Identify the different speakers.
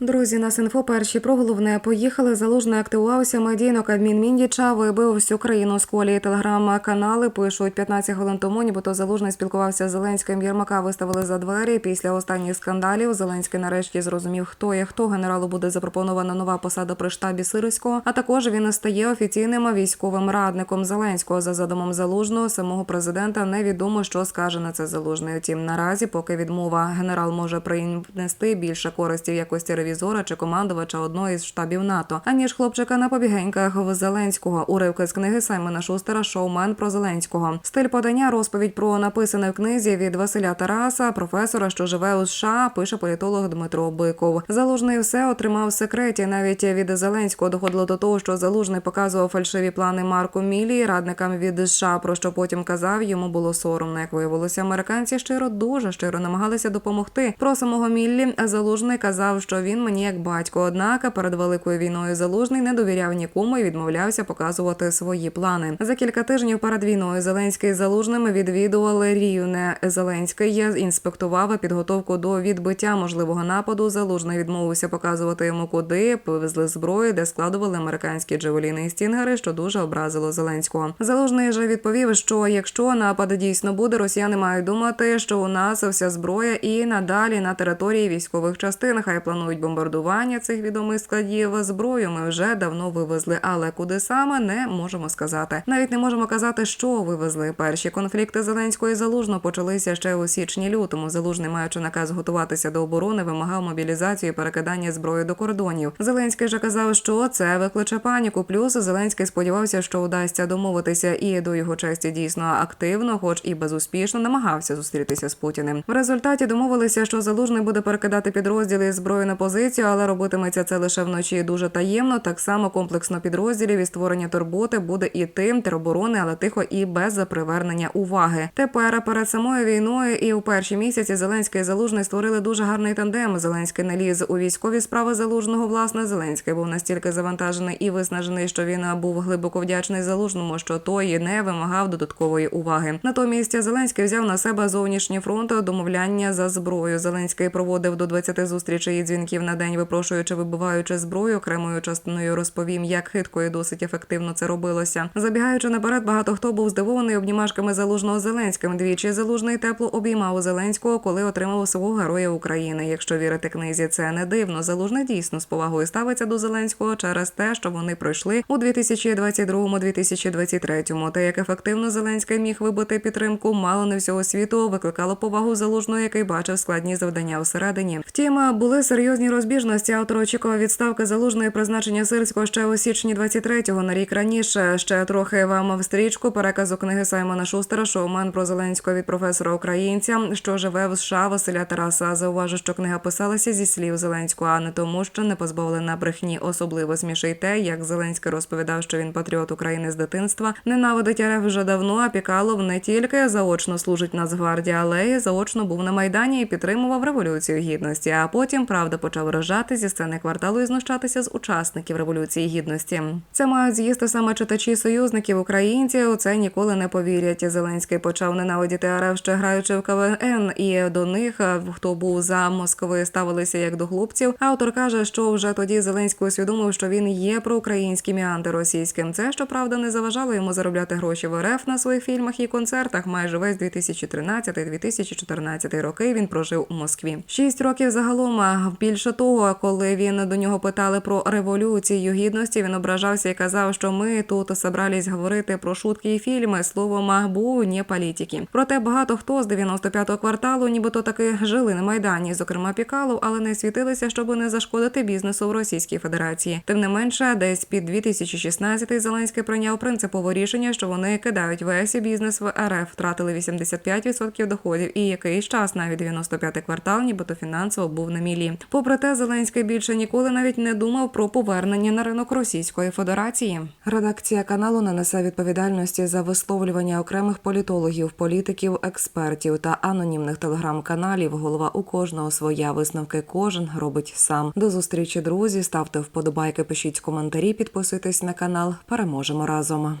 Speaker 1: Друзі, на Синфо перші про головне поїхали. Залужний активувався медійно. Кабмін Міндіча вибив всю країну з колії. Телеграм-канали пишуть 15 хвилин тому. Нібито залужний спілкувався з Зеленським. Єрмака виставили за двері. Після останніх скандалів Зеленський нарешті зрозумів, хто є хто. Генералу буде запропонована нова посада при штабі Сирського. А також він стає офіційним військовим радником Зеленського. За задумом залужного самого президента невідомо, що скаже на це залужний. Втім, наразі, поки відмова генерал може принести більше користі в якості ревізора чи командувача одного із штабів НАТО, аніж хлопчика на побігеньках в Зеленського. Уривки з книги Саймона Шустера Шоумен про Зеленського. Стиль подання, розповідь про написане в книзі від Василя Тараса, професора, що живе у США, пише політолог Дмитро Биков. Залужний все отримав в секреті. Навіть від Зеленського доходило до того, що залужний показував фальшиві плани Марку Мілі, радникам від США, про що потім казав, йому було соромно. Як виявилося, американці щиро дуже щиро намагалися допомогти. Про самого Міллі залужний казав, що він мені як батько. Однак перед великою війною залужний не довіряв нікому і відмовлявся показувати свої плани. За кілька тижнів перед війною Зеленський з залужним відвідували Рівне. Зеленський інспектував підготовку до відбиття можливого нападу. Залужний відмовився показувати йому, куди повезли зброю, де складували американські джевеліни і стінгери, що дуже образило Зеленського. Залужний же відповів, що якщо напад дійсно буде, росіяни мають думати, що у нас вся зброя і надалі на території військових частин. Хай планують бомбардування цих відомих складів. Зброю ми вже давно вивезли, але куди саме не можемо сказати. Навіть не можемо казати, що вивезли. Перші конфлікти Зеленського і Залужно почалися ще у січні-лютому. Залужний, маючи наказ готуватися до оборони, вимагав мобілізацію і перекидання зброї до кордонів. Зеленський же казав, що це викличе паніку. Плюс Зеленський сподівався, що вдасться домовитися, і до його честі дійсно активно, хоч і безуспішно, намагався зустрітися з Путіним. В результаті домовилися, що залужний буде перекидати підрозділи зброї на позицію, але робитиметься це лише вночі дуже таємно. Так само комплексно підрозділів і створення турботи буде іти тероборони, але тихо і без привернення уваги. Тепер перед самою війною і у перші місяці Зеленський і Залужний створили дуже гарний тандем. Зеленський наліз у військові справи залужного. Власне, Зеленський був настільки завантажений і виснажений, що він був глибоко вдячний залужному, що той не вимагав додаткової уваги. Натомість Зеленський взяв на себе зовнішній фронт домовляння за зброю. Зеленський проводив до 20 зустрічей і дзвінків на день, випрошуючи, вибиваючи зброю. Окремою частиною розповім, як хитко і досить ефективно це робилося. Забігаючи наперед, багато хто був здивований обнімашками залужного Зеленським. Двічі залужний тепло обіймав Зеленського, коли отримав свого героя України. Якщо вірити книзі, це не дивно. Залужний дійсно з повагою ставиться до Зеленського через те, що вони пройшли у 2022-2023. Та як ефективно Зеленський міг вибити підтримку, мало не всього світу викликало повагу залужного, який бачив складні завдання всередині. Втім, були серйозні розбіжності. Автор очікував відставки залужної призначення сирського ще у січні 23-го, на рік раніше. Ще трохи вам в стрічку переказу книги Саймона Шустера «Шоумен про Зеленського від професора українця, що живе в США Василя Тараса. Зауважу, що книга писалася зі слів Зеленського, а не тому, що не позбавлена брехні. Особливо смішить те, як Зеленський розповідав, що він патріот України з дитинства, ненавидить РФ вже давно. А Пікалов не тільки заочно служить Нацгвардії, але й заочно був на майдані і підтримував революцію гідності. А потім правда почав вражати зі сцени кварталу і знущатися з учасників революції гідності. Це мають з'їсти саме читачі союзників українці. У це ніколи не повірять. Зеленський почав ненавидіти РФ ще граючи в КВН, і до них, е, хто був за Москви, ставилися як до хлопців. Автор каже, що вже тоді Зеленський усвідомив, що він є проукраїнським і антиросійським. Це щоправда не заважало йому заробляти гроші в РФ на своїх фільмах і концертах. Майже весь 2013-2014 роки він прожив у Москві. Шість років загалом. а Більше того, коли він до нього питали про революцію гідності, він ображався і казав, що ми тут собрались говорити про шутки і фільми. Словом, був не політики. Проте багато хто з 95-го кварталу, нібито таки жили на майдані, зокрема Пікалов, але не світилися, щоб не зашкодити бізнесу в Російській Федерації. Тим не менше, десь під 2016-й Зеленський прийняв принципове рішення, що вони кидають весь бізнес в РФ, втратили 85% доходів, і якийсь час навіть 95-й квартал, нібито фінансово був на мілі. Попри те, Зеленський більше ніколи навіть не думав про повернення на ринок Російської Федерації. Редакція каналу не несе відповідальності за висловлювання окремих політологів, політиків, експертів та анонімних телеграм-каналів. Голова у кожного своя висновки кожен робить сам. До зустрічі, друзі. Ставте вподобайки, пишіть коментарі, підписуйтесь на канал. Переможемо разом.